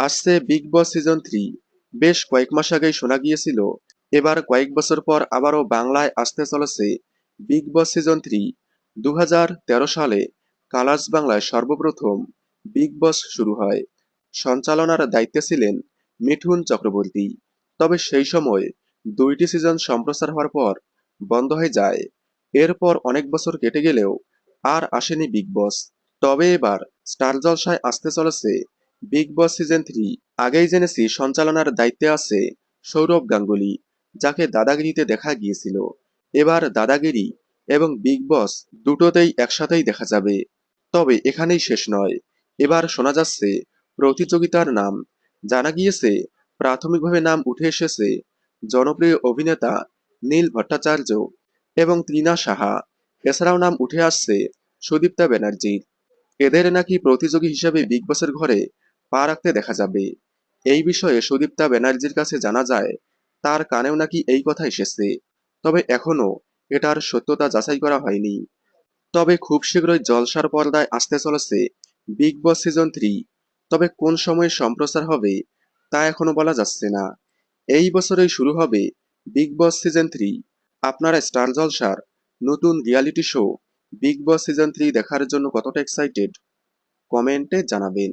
আসছে big Boss season three বেশ কয়েক মাস আগেই শোনা গিয়েছিল। এবার কয়েক বছর পর আবারও বাংলায় আসতে চলেছে বিগ বস সিজন থ্রি দু সালে কালার্স বাংলায় সর্বপ্রথম বিগ বস শুরু হয়। সঞ্চালনার দায়িত্বে ছিলেন মিঠুন চক্রবর্তী। তবে সেই সময় দুইটি সিজন সম্প্রচার হওয়ার পর বন্ধ হয়ে যায়। এরপর অনেক বছর কেটে গেলেও আর আসেনি বিগ বস তবে এবার স্টার জলসায় আসতে চলেছে বিগ বস সিজন থ্রি আগেই জেনেছি সঞ্চালনার দায়িত্বে আছে সৌরভ গাঙ্গুলি, যাকে দাদাগিরিতে দেখা গিয়েছিল। এবার দাদাগিরি এবং বিগ বস দুটোতেই একসাথেই দেখা যাবে। তবে এখানেই শেষ নয়। এবার শোনা যাচ্ছে প্রতিযোগিতার নাম। জানা গিয়েছে, প্রাথমিকভাবে নাম উঠে এসেছে জনপ্রিয় অভিনেতা নীল ভট্টাচার্য এবং তৃণা সাহা। এছাড়াও নাম উঠে আসছে সুদীপ্তা ব্যানার্জির। এদের নাকি প্রতিযোগী হিসেবে বিগ বসের ঘরে পা রাখতে দেখা যাবে। এই বিষয়ে সুদীপ্তা ব্যানার্জির কাছে জানা যায়, তার কানেও নাকি এই কথা এসেছে। তবে এখনও এটার সত্যতা যাচাই করা হয়নি। তবে খুব শীঘ্রই জলসার পর্দায় আসতে চলেছে বিগ বস সিজন থ্রি। তবে কোন সময়ে সম্প্রচার হবে, তা এখনও বলা যাচ্ছে না। এই বছরেই শুরু হবে বিগ বস সিজন থ্রি। আপনারা স্টার জলসার নতুন reality show Bigg Boss season three দেখার জন্য কতটা এক্সাইটেড? কমেন্টে জানাবেন।